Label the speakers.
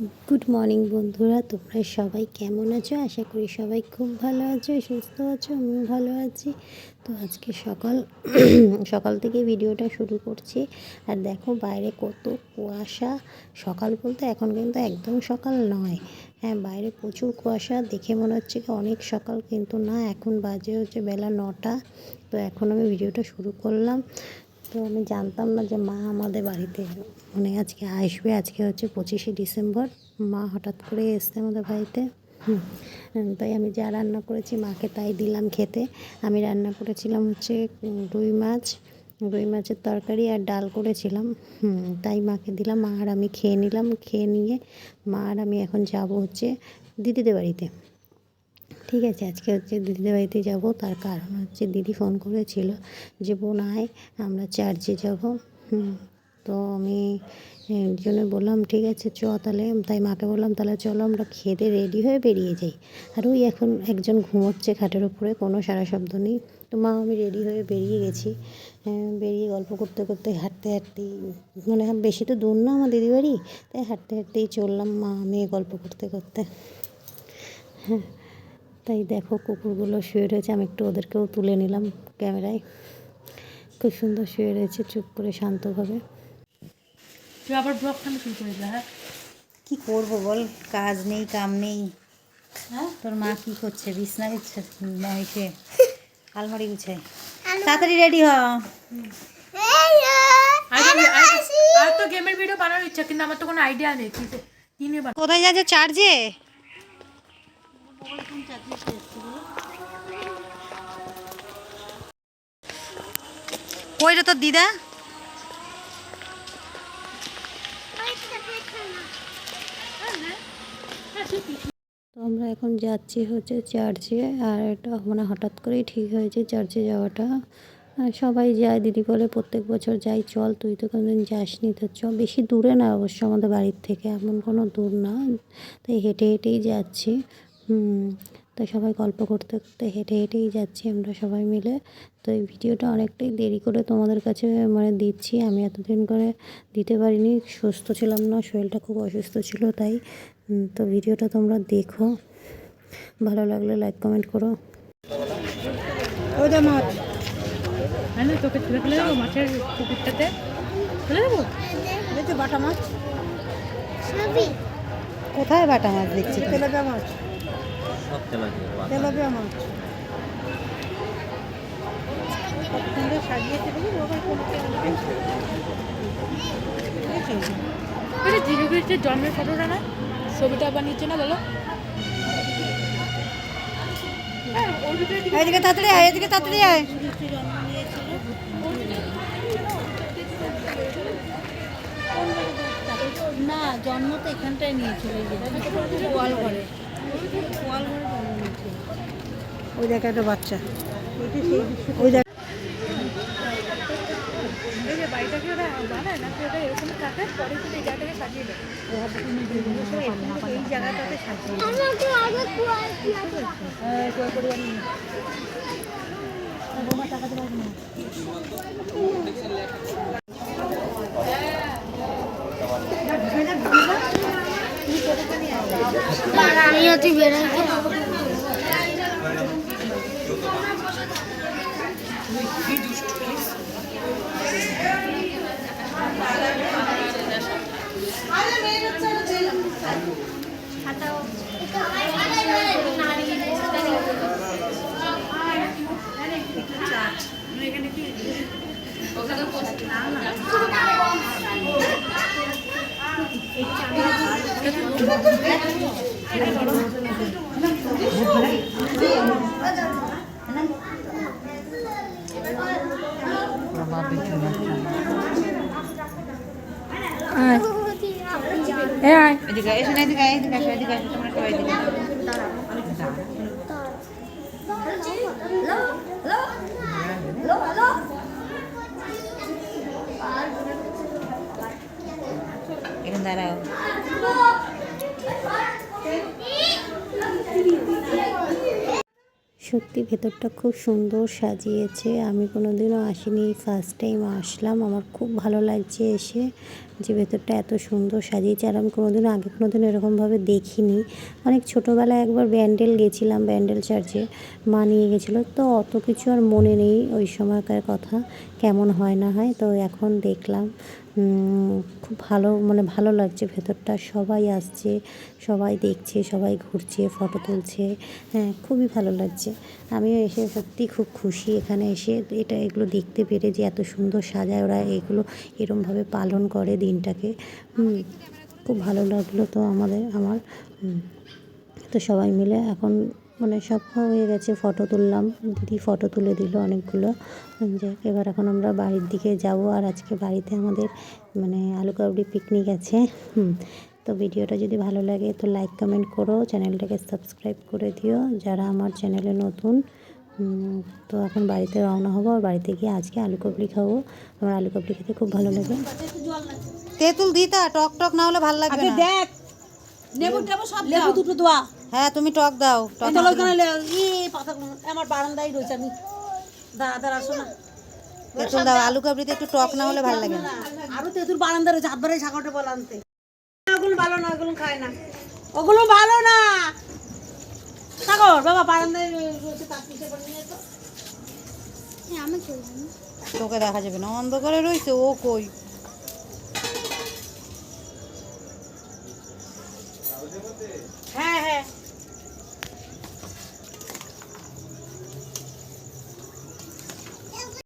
Speaker 1: Good morning বন্ধুরা। তোমরা সবাই কেমন আছো? আশা করি সবাই খুব ভালো আছো, সুস্থ আছো, আমিও ভালো আছি। তো আজকে সকাল সকাল থেকে ভিডিওটা শুরু করছি। আর দেখো, বাইরে কত কুয়াশা। সকাল বলতে এখন কিন্তু একদম সকাল নয়। হ্যাঁ বাইরে প্রচুর কুয়াশা। দেখে মনে হচ্ছে কি অনেক সকাল, কিন্তু না, এখন বাজে হচ্ছে বেলা নটা। তো এখন আমি ভিডিওটা শুরু করলাম। তো আমি জানতাম না যে মা আমাদের বাড়িতে মানে আজকে আসবে, আজকে হচ্ছে পঁচিশে ডিসেম্বর। মা হঠাৎ করে এসছে আমাদের বাড়িতে। তাই আমি যা রান্না করেছি মাকে তাই দিলাম খেতে। আমি রান্না করেছিলাম হচ্ছে রুই মাছ, রুই মাছের তরকারি আর ডাল করেছিলাম। তাই মাকে দিলাম। মা আর আমি খেয়ে নিলাম। খেয়ে নিয়ে মা আর আমি এখন যাব হচ্ছে দিদিদের বাড়িতে। ঠিক আছে, আজকে হচ্ছে দিদিদের বাড়িতে যাব। তার কারণ হচ্ছে দিদি ফোন করেছিল যে বোন আয় আমরা চার্চে যাব। তো আমি জন্য বললাম, ঠিক আছে, চ তাহলে। তাই মাকে বললাম, তাহলে চলো, আমরা খেতে রেডি হয়ে বেরিয়ে যাই। আর ওই এখন একজন ঘুমোচ্ছে খাটের উপরে, কোনো সারা শব্দ নেই। তো মা, আমি রেডি হয়ে বেরিয়ে গেছি। বেরিয়ে গল্প করতে করতে হাঁটতে হাঁটতেই মানে বেশি তো দূর না আমার দিদি বাড়ি, তাই হাঁটতে হাঁটতেই চললাম মা, মেয়ে গল্প করতে করতে। হ্যাঁ। তাই দেখো কুকুরগুলো শুয়ে রয়েছে আমি একটু ওদেরকেও তুলে নিলাম ক্যামেরায়। খুব সুন্দর শুয়ে রয়েছে চুপ করে শান্তভাবে।
Speaker 2: তুই আবার ব্লগ কেন শুরু করে দিলা হ্যাঁ?
Speaker 3: কি করব বল কাজ নেই কাম নেই।
Speaker 2: হ্যাঁ?
Speaker 3: তোর মা কি করছে? বিছনা দিচ্ছে মহিষে। আলমারি গুছায়। তাড়াতাড়ি রেডি হ।
Speaker 2: আর তো- গেমের ভিডিও বানানোর ইচ্ছা কিন্তু আমার তো কোনো আইডিয়া নেই কি যে- নিয়ে
Speaker 3: কোথায় যাচ্ছে চার্জে কই রে তোর দিদা
Speaker 1: আমরা এখন যাচ্ছি হচ্ছে চার্চে, আর এটা মানে হঠাৎ করেই ঠিক হয়েছে চার্চে যাওয়াটা। সবাই যায়, দিদি বলে প্রত্যেক বছর যাই, চল তুই তো কোনোদিন যাসনি, তো চল। বেশি দূরে না অবশ্য আমাদের বাড়ির থেকে, এমন কোনো দূর না। তাই হেঁটে হেঁটেই যাচ্ছি। হুম, তো সবাই গল্প করতে করতে হেঁটে হেঁটেই যাচ্ছি আমরা সবাই মিলে। তো এই ভিডিওটা অনেকটাই দেরি করে তোমাদের কাছে মানে দিচ্ছি। আমি এতদিন করে দিতে পারিনি সুস্থ ছিলাম না শরীরটা খুব অসুস্থ ছিল তাই। তো ভিডিওটা তোমরা দেখো। ভালো লাগলে লাইক কমেন্ট করো।
Speaker 2: হ্যাঁ না তোকে তুলে ফেলে দেবো মাছের পুকুরটাতে? ফেলে দেবো?
Speaker 3: বাটা মাছ। কোথায় বাটা মাছ দেখছি? মাছ। তেলাপিয়া মাছ
Speaker 2: এটা জিরুগির যে জন্মের ফটোটা না ছবিটা বানিয়েছে না বলো? হ্যাঁ,
Speaker 3: এদিকে তাড়াতাড়ি আয় এদিকে তাড়াতাড়ি আয়। না জন্ম তো এখানটায় নিয়েছিল গোয়াল ঘরে। ওই দেখ একটা বাচ্চা। ওই দেখ
Speaker 2: এই যে বাড়িটাকে ওরা বানায় না ওটা এরকম থাকে পরে কিন্তু এই জায়গাটাকে সাজিয়ে দেয়
Speaker 3: এই জায়গাটাতে সাজিয়ে
Speaker 2: হ্যাঁ আয়
Speaker 3: এদিকে এসে না এদিকে এদিকে আসো এদিকে আসো তোমরা সবাই এদিকে
Speaker 1: সত্যি ভেতরটা খুব সুন্দর সাজিয়েছে। আমি কোনোদিনও আসিনি ফার্স্ট টাইম আসলাম। আমার খুব ভালো লাগছে এসে। যে ভেতরটা এত সুন্দর সাজিয়েছে আর আমি কোনোদিনও, আগে কোনোদিনও এরকমভাবে দেখিনি। অনেক ছোটোবেলায় একবার ব্যান্ডেল গেছিলাম, ব্যান্ডেল চার্চে, মা নিয়ে গেছিল। তো অত কিছু আর মনে নেই ওই সময়কার কথা, কেমন হয় না হয়। তো এখন দেখলাম খুব ভালো মানে ভালো লাগছে ভেতরটা। সবাই আসছে, সবাই দেখছে, সবাই ঘুরছে, ফটো তুলছে। হ্যাঁ খুবই ভালো লাগছে। আমিও এসে সত্যি খুব খুশি এখানে এসে। এটা এগুলো দেখতে পেরে যে এত সুন্দর সাজায় ওরা, এগুলো এরমভাবে পালন করে দিনটাকে খুব ভালো লাগল তো আমাদের, আমার তো সবাই মিলে এখন মানে সব হয়ে গেছে, ফটো তুললাম, দিদি ফটো তুলে দিল অনেকগুলো যে এবার এখন আমরা বাড়ির দিকে যাব, আর আজকে বাড়িতে আমাদের মানে আলু কাবড়ি পিকনিক আছে তো ভিডিওটা যদি ভালো লাগে তো লাইক কমেন্ট করো, চ্যানেলটাকে সাবস্ক্রাইব করে দিও, যারা আমার চ্যানেলে নতুন তো এখন বাড়িতে রওনা হব, আর বাড়িতে গিয়ে আজকে আলু কাবলি খাব। আমার আলু কাবলি খেতে খুব ভালো লাগে।
Speaker 3: তেঁতুল দিতা টক টক না হলে ভালো লাগবে না।
Speaker 4: দেখ। লেবু টেবু সব লেবু দুটো দোয়া।
Speaker 3: হ্যাঁ তুমি টক দাও টক
Speaker 4: চলো ওখানে লে- ই পাতাগুলো আমার বারান্দায় রয়েছে আমি। দাঁড়া দাঁড়া আসো না।
Speaker 3: তেঁতুল দাও আলু কাবড়িতে একটু টক না হলে ভালো লাগে না।
Speaker 4: আরও তেঁতুর বারান্দা রয়েছে হাত বাড়ি ছাগলটা বলে আনতে। ওগুলো ভালো না ওগুলো খায় না। ওগুলো ভালো না। সাগর বাবা বারান্দায় রয়েছে তার পিছিয়ে করে নিয়ে তো
Speaker 3: তোকে দেখা যাবে না অন্ধকারে রয়েছে ও কই?
Speaker 4: হ্যাঁ হ্যাঁ।